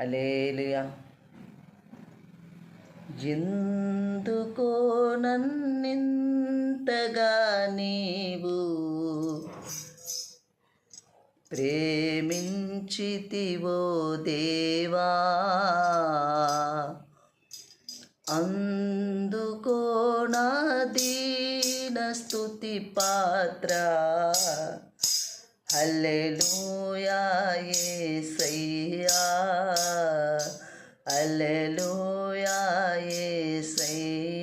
Alleluia ఎందుకో నన్నింతగా నీవు ప్రేమించితివో దేవా. అందుకో నా దీన స్తుతి పాత్ర. హల్లెలూయా.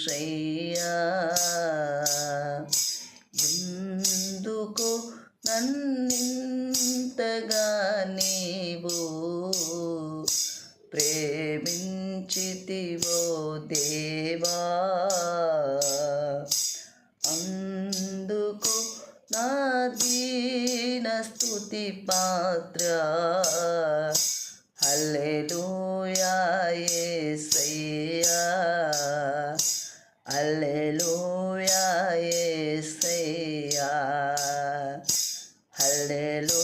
ఏషయ్యా ఎందుకు నన్నింతగా నీవు ప్రేమించితివో దేవా అందుకు నా దీన స్థుతి పాత్ర. హల్లెలూయా యేసయ్యా. హల్లెలూయా యేసయ్యా హల్లెలూ